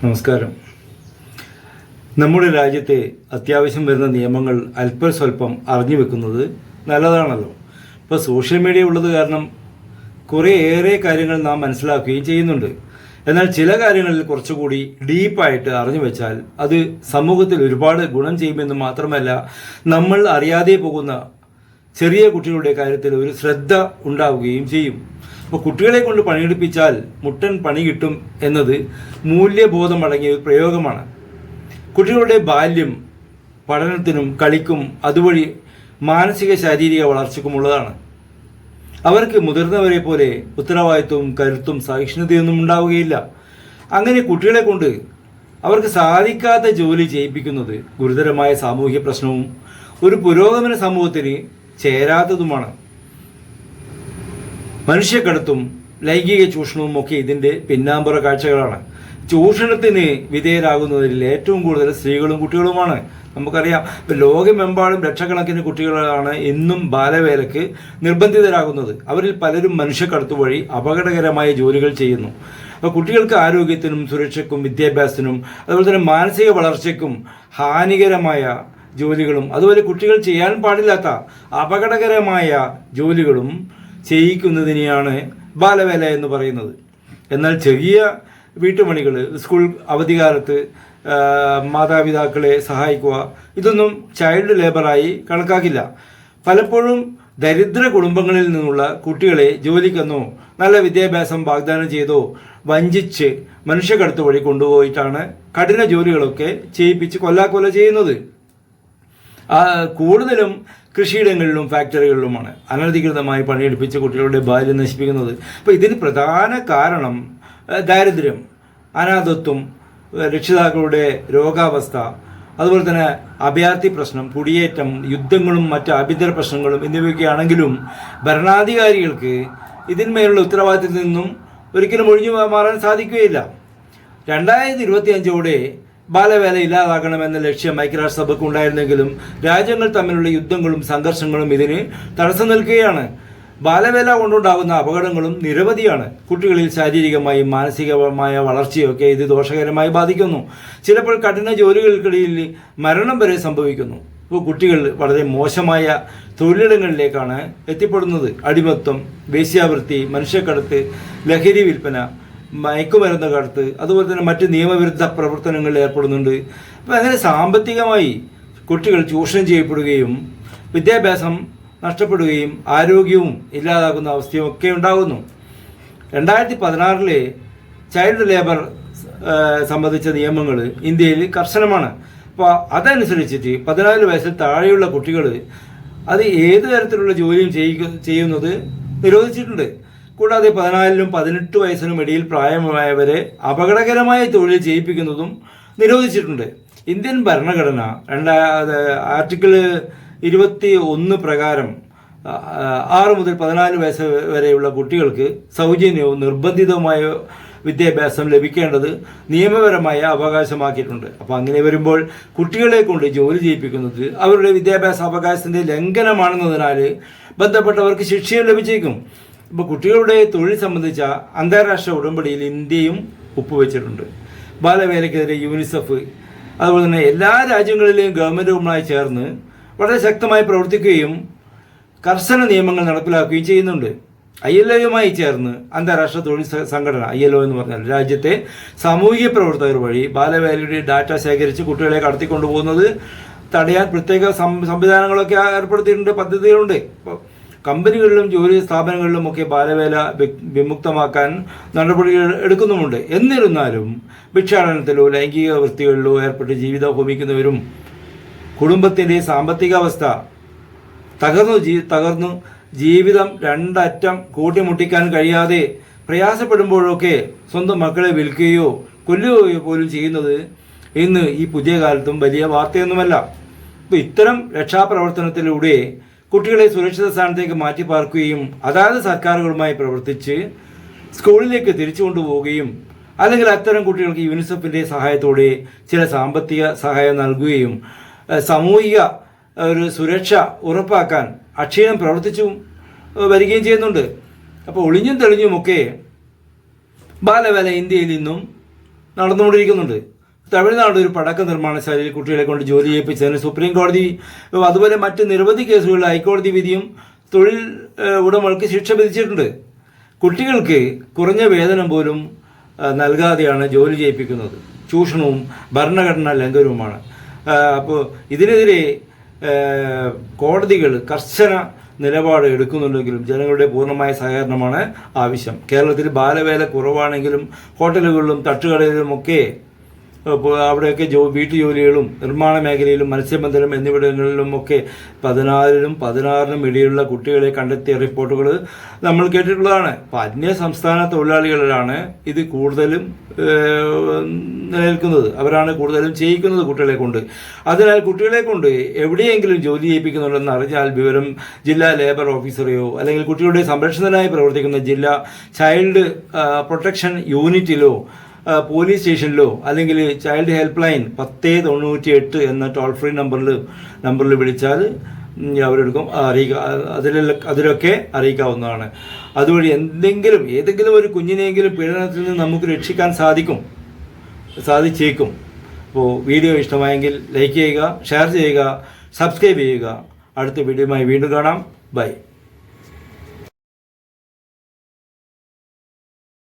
നമസ്കാരം. നമ്മുടെ രാജ്യത്തെ അത്യാവശ്യം വരുന്ന നിയമങ്ങൾ അല്പം സ്വല്പം അറിഞ്ഞു വെക്കുന്നത് നല്ലതാണല്ലോ. ഇപ്പോൾ സോഷ്യൽ മീഡിയ ഉള്ളത് കാരണം ഏറെ കാര്യങ്ങൾ നാം മനസ്സിലാക്കുകയും ചെയ്യുന്നുണ്ട്. എന്നാൽ ചില കാര്യങ്ങളിൽ കുറച്ചുകൂടി ഡീപ്പായിട്ട് അറിഞ്ഞു വെച്ചാൽ അത് സമൂഹത്തിൽ ഒരുപാട് ഗുണം ചെയ്യുമെന്ന് മാത്രമല്ല നമ്മൾ അറിയാതെ പോകുന്ന ചെറിയ കുട്ടികളുടെ കാര്യത്തിൽ ഒരു ശ്രദ്ധ ഉണ്ടാവുകയും ചെയ്യും. അപ്പോൾ കുട്ടികളെ കൊണ്ട് പണിയെടുപ്പിച്ചാൽ മുട്ടൻ പണി കിട്ടും എന്നത് മൂല്യബോധം അടങ്ങിയ ഒരു പ്രയോഗമാണ്. കുട്ടികളുടെ ബാല്യം പഠനത്തിനും കളിക്കും അതുവഴി മാനസിക ശാരീരിക വളർച്ചയ്ക്കുമുള്ളതാണ് അവർക്ക് മുതിർന്നവരെ പോലെ ഉത്തരവാദിത്വവും കരുത്തും സഹിഷ്ണുതയൊന്നും ഉണ്ടാവുകയില്ല. അങ്ങനെ കുട്ടികളെ കൊണ്ട് അവർക്ക് സാധിക്കാത്ത ജോലി ചെയ്യിപ്പിക്കുന്നത് ഗുരുതരമായ സാമൂഹ്യ പ്രശ്നവും ഒരു പുരോഗമന സമൂഹത്തിന് ചേരാത്തതുമാണ്. മനുഷ്യക്കടത്തും ലൈംഗിക ചൂഷണവും ഒക്കെ ഇതിന്റെ പിന്നാമ്പുറ കാഴ്ചകളാണ്. ചൂഷണത്തിന് വിധേയരാകുന്നതിൽ ഏറ്റവും കൂടുതൽ സ്ത്രീകളും കുട്ടികളുമാണ്. നമുക്കറിയാം ഇപ്പം ലോകമെമ്പാടും ലക്ഷക്കണക്കിന് കുട്ടികളാണ് ഇന്നും ബാലവേലക്ക് നിർബന്ധിതരാകുന്നത്. അവരിൽ പലരും മനുഷ്യക്കടത്ത് വഴി അപകടകരമായ ജോലികൾ ചെയ്യുന്നു. അപ്പോൾ കുട്ടികൾക്ക് ആരോഗ്യത്തിനും സുരക്ഷയ്ക്കും വിദ്യാഭ്യാസത്തിനും അതുപോലെ തന്നെ മാനസിക വളർച്ചയ്ക്കും ഹാനികരമായ ജോലികളും. അതുപോലെ കുട്ടികൾ ചെയ്യാൻ പാടില്ലാത്ത അപകടകരമായ ജോലികളും ചെയ്യിക്കുന്നതിനെയാണ് ബാലവേല എന്ന് പറയുന്നത്. എന്നാൽ ചെറിയ വീട്ടുപണികൾ സ്കൂൾ അവധികാലത്ത് മാതാപിതാക്കളെ സഹായിക്കുക ഇതൊന്നും ചൈൽഡ് ലേബറായി കണക്കാക്കില്ല. പലപ്പോഴും ദരിദ്ര കുടുംബങ്ങളിൽ നിന്നുള്ള കുട്ടികളെ ജോലിക്കെന്നോ നല്ല വിദ്യാഭ്യാസം വാഗ്ദാനം ചെയ്തോ വഞ്ചിച്ച് മനുഷ്യക്കടത്ത് വഴി കൊണ്ടുപോയിട്ടാണ് കഠിന ജോലികളൊക്കെ ചെയ്യിപ്പിച്ച് കൊല്ലാക്കൊല ചെയ്യുന്നത്. കൂടുതലും കൃഷിയിടങ്ങളിലും ഫാക്ടറികളിലുമാണ്. അനധികൃതമായി പണിയെടുപ്പിച്ച് കുട്ടികളുടെ ബാല്യം നശിപ്പിക്കുന്നത്. അപ്പോൾ ഇതിന് പ്രധാന കാരണം ദാരിദ്ര്യം അനാഥത്വം രക്ഷിതാക്കളുടെ രോഗാവസ്ഥ അതുപോലെ തന്നെ അഭയാർത്ഥി പ്രശ്നം കുടിയേറ്റം യുദ്ധങ്ങളും മറ്റ് ആഭ്യന്തര പ്രശ്നങ്ങളും എന്നിവയൊക്കെയാണെങ്കിലും ഭരണാധികാരികൾക്ക് ഇതിന്മേലുള്ള ഉത്തരവാദിത്തത്തിൽ നിന്നും ഒരിക്കലും ഒഴിഞ്ഞു മാറാൻ സാധിക്കുകയില്ല. രണ്ടായിരത്തി ഇരുപത്തി അഞ്ചോടെ ബാലവേല ഇല്ലാതാക്കണമെന്ന ലക്ഷ്യം ഐക്യരാഷ്ട്രസഭയ്ക്ക് ഉണ്ടായിരുന്നെങ്കിലും രാജ്യങ്ങൾ തമ്മിലുള്ള യുദ്ധങ്ങളും സംഘർഷങ്ങളും ഇതിന് തടസ്സം നിൽക്കുകയാണ്. ബാലവേല കൊണ്ടുണ്ടാകുന്ന അപകടങ്ങളും നിരവധിയാണ്. കുട്ടികളിൽ ശാരീരികമായും മാനസികമായ വളർച്ചയൊക്കെ ഇത് ദോഷകരമായി ബാധിക്കുന്നു. ചിലപ്പോൾ കഠിന ജോലികൾക്കിടയിൽ മരണം വരെ സംഭവിക്കുന്നു. ഇപ്പോൾ കുട്ടികൾ വളരെ മോശമായ തൊഴിലിടങ്ങളിലേക്കാണ് എത്തിപ്പെടുന്നത്. അടിമത്വം വേശ്യാവൃത്തി മനുഷ്യക്കടത്ത് ലഹരി വിൽപ്പന മയക്കുമരുന്ന് കടത്ത് അതുപോലെ തന്നെ മറ്റ് നിയമവിരുദ്ധ പ്രവർത്തനങ്ങളിൽ ഏർപ്പെടുന്നുണ്ട്. അപ്പോൾ അങ്ങനെ സാമ്പത്തികമായി കുട്ടികൾ ചൂഷണം ചെയ്യപ്പെടുകയും വിദ്യാഭ്യാസം നഷ്ടപ്പെടുകയും ആരോഗ്യവും ഇല്ലാതാകുന്ന അവസ്ഥയും ഒക്കെ ഉണ്ടാകുന്നു. രണ്ടായിരത്തി പതിനാറിലെ ചൈൽഡ് ലേബർ സംബന്ധിച്ച നിയമങ്ങൾ ഇന്ത്യയിൽ കർശനമാണ്. അപ്പോൾ അതനുസരിച്ചിട്ട് പതിനാല് വയസ്സിൽ താഴെയുള്ള കുട്ടികൾ അത് ഏത് തരത്തിലുള്ള ജോലിയും ചെയ്യുന്നത് നിരോധിച്ചിട്ടുണ്ട്. കൂടാതെ പതിനാലിനും പതിനെട്ട് വയസ്സിനും ഇടയിൽ പ്രായമായവരെ അപകടകരമായ തൊഴിൽ ചെയ്യിപ്പിക്കുന്നതും നിരോധിച്ചിട്ടുണ്ട്. ഇന്ത്യൻ ഭരണഘടന രണ്ടാ ആർട്ടിക്കിൾ ഇരുപത്തി ഒന്ന് പ്രകാരം ആറ് മുതൽ പതിനാല് വയസ്സ് വരെയുള്ള കുട്ടികൾക്ക് സൗജന്യവും നിർബന്ധിതവുമായ വിദ്യാഭ്യാസം ലഭിക്കേണ്ടത് നിയമപരമായ അവകാശമാക്കിയിട്ടുണ്ട്. അപ്പോൾ അങ്ങനെ വരുമ്പോൾ കുട്ടികളെ കൊണ്ട് ജോലി ചെയ്യിപ്പിക്കുന്നത് അവരുടെ വിദ്യാഭ്യാസ അവകാശത്തിന്റെ ലംഘനമാണെന്നതിനാൽ ബന്ധപ്പെട്ടവർക്ക് ശിക്ഷയും ലഭിച്ചേക്കും. ഇപ്പോൾ കുട്ടികളുടെ തൊഴിൽ സംബന്ധിച്ച അന്താരാഷ്ട്ര ഉടമ്പടിയിൽ ഇന്ത്യയും ഒപ്പുവെച്ചിട്ടുണ്ട്. ബാലവേലയ്ക്കെതിരെ യൂണിസെഫ് അതുപോലെ തന്നെ എല്ലാ രാജ്യങ്ങളിലെയും ഗവൺമെന്റുകളുമായി ചേർന്ന് വളരെ ശക്തമായി പ്രവർത്തിക്കുകയും കർശന നിയമങ്ങൾ നടപ്പിലാക്കുകയും ചെയ്യുന്നുണ്ട്. ഐ എൽ ഒയുമായി ചേർന്ന് അന്താരാഷ്ട്ര തൊഴിൽ സംഘടന ഐ എൽ ഒ എന്ന് പറഞ്ഞാൽ രാജ്യത്തെ സാമൂഹിക പ്രവർത്തകർ വഴി ബാലവേലയുടെ ഡാറ്റ ശേഖരിച്ച് കുട്ടികളെ കടത്തിക്കൊണ്ടുപോകുന്നത് തടയാൻ പ്രത്യേക സംവിധാനങ്ങളൊക്കെ ഏർപ്പെടുത്തിയിട്ടുണ്ട് പദ്ധതികളുണ്ട്. കമ്പനികളിലും ജോലി സ്ഥാപനങ്ങളിലും ഒക്കെ ബാലവേല വിമുക്തമാക്കാൻ നടപടികൾ എടുക്കുന്നുമുണ്ട്. എന്നിരുന്നാലും ഭിക്ഷാടനത്തിലോ ലൈംഗിക വൃത്തികളിലോ ഏർപ്പെട്ട് ജീവിതം ഹോമിക്കുന്നവരും കുടുംബത്തിന്റെ സാമ്പത്തിക അവസ്ഥ തകർന്നു ജീ തകർന്നു ജീവിതം രണ്ടറ്റം കൂട്ടിമുട്ടിക്കാൻ കഴിയാതെ പ്രയാസപ്പെടുമ്പോഴൊക്കെ സ്വന്തം മക്കളെ വിൽക്കുകയോ കൊല്ലുകയോ പോലും ചെയ്യുന്നത് ഇന്ന് ഈ പുതിയ കാലത്തും വലിയ വാർത്തയൊന്നുമല്ല. ഇപ്പോൾ ഇത്തരം രക്ഷാപ്രവർത്തനത്തിലൂടെ കുട്ടികളെ സുരക്ഷിത സ്ഥാനത്തേക്ക് മാറ്റി പാർക്കുകയും അതാത് സർക്കാരുകളുമായി പ്രവർത്തിച്ച് സ്കൂളിലേക്ക് തിരിച്ചു കൊണ്ടുപോവുകയും അല്ലെങ്കിൽ അത്തരം കുട്ടികൾക്ക് യൂണിസെഫിന്റെ സഹായത്തോടെ ചില സാമ്പത്തിക സഹായം നൽകുകയും സാമൂഹിക ഒരു സുരക്ഷ ഉറപ്പാക്കാൻ അക്ഷയം പ്രവർത്തിച്ചും വരികയും ചെയ്യുന്നുണ്ട്. അപ്പോൾ ഒളിഞ്ഞും തെളിഞ്ഞുമൊക്കെ ബാലവേല ഇന്ത്യയിൽ നിന്നും നടന്നുകൊണ്ടിരിക്കുന്നുണ്ട്. തമിഴ്നാട് ഒരു പടക്ക നിർമ്മാണശാലയിൽ കുട്ടികളെ കൊണ്ട് ജോലി ചെയ്യിപ്പിച്ചതിന് സുപ്രീം കോടതി അതുപോലെ മറ്റ് നിരവധി കേസുകളിൽ ഹൈക്കോടതി വിധിയും തൊഴിൽ ഉടമകൾക്ക് ശിക്ഷ വിധിച്ചിട്ടുണ്ട്. കുട്ടികൾക്ക് കുറഞ്ഞ വേതനം പോലും നൽകാതെയാണ് ജോലി ചെയ്യിപ്പിക്കുന്നത് ചൂഷണവും ഭരണഘടനാ ലംഘനവുമാണ്. അപ്പോൾ ഇതിനെതിരെ കോടതികൾ കർശന നിലപാട് എടുക്കുന്നുണ്ടെങ്കിലും ജനങ്ങളുടെ പൂർണമായ സഹകരണമാണ് ആവശ്യം. കേരളത്തിൽ ബാലവേല കുറവാണെങ്കിലും ഹോട്ടലുകളിലും തട്ടുകടയിലുമൊക്കെ അവിടെയൊക്കെ ജോ വീട്ടുജോലികളും നിർമ്മാണ മേഖലയിലും മത്സ്യബന്ധനം എന്നിവിടങ്ങളിലും ഒക്കെ പതിനാലിനും പതിനാറിനും ഇടയിലുള്ള കുട്ടികളെ കണ്ടെത്തിയ റിപ്പോർട്ടുകൾ നമ്മൾ കേട്ടിട്ടുള്ളതാണ്. അപ്പോൾ അന്യ സംസ്ഥാന തൊഴിലാളികളിലാണ് ഇത് കൂടുതലും നിലനിൽക്കുന്നത്. അവരാണ് കൂടുതലും ചെയ്യിക്കുന്നത് കുട്ടികളെ കൊണ്ട്. അതിനാൽ കുട്ടികളെ കൊണ്ട് എവിടെയെങ്കിലും ജോലി ചെയ്യിപ്പിക്കുന്നുണ്ടെന്ന് അറിഞ്ഞാൽ വിവരം ജില്ലാ ലേബർ ഓഫീസറെയോ അല്ലെങ്കിൽ കുട്ടികളുടെ സംരക്ഷണത്തിനായി പ്രവർത്തിക്കുന്ന ജില്ലാ ചൈൽഡ് പ്രൊട്ടക്ഷൻ യൂണിറ്റിലോ പോലീസ് സ്റ്റേഷനിലോ അല്ലെങ്കിൽ ചൈൽഡ് ഹെൽപ്പ് ലൈൻ പത്ത് തൊണ്ണൂറ്റി എട്ട് എന്ന ടോൾ ഫ്രീ നമ്പറിൽ നമ്പറിൽ വിളിച്ചാൽ അവരെടുക്കും അറിയിക്കുക അതിൽ അതിലൊക്കെ അറിയിക്കാവുന്നതാണ്. അതുവഴി എന്തെങ്കിലും ഏതെങ്കിലും ഒരു കുഞ്ഞിനെങ്കിലും പീഡനത്തിൽ നിന്ന് നമുക്ക് രക്ഷിക്കാൻ സാധിക്കും. സാധിച്ചേക്കും. അപ്പോൾ വീഡിയോ ഇഷ്ടമായെങ്കിൽ ലൈക്ക് ചെയ്യുക ഷെയർ ചെയ്യുക സബ്സ്ക്രൈബ് ചെയ്യുക. അടുത്ത വീഡിയോയുമായി വീണ്ടും കാണാം. ബൈ.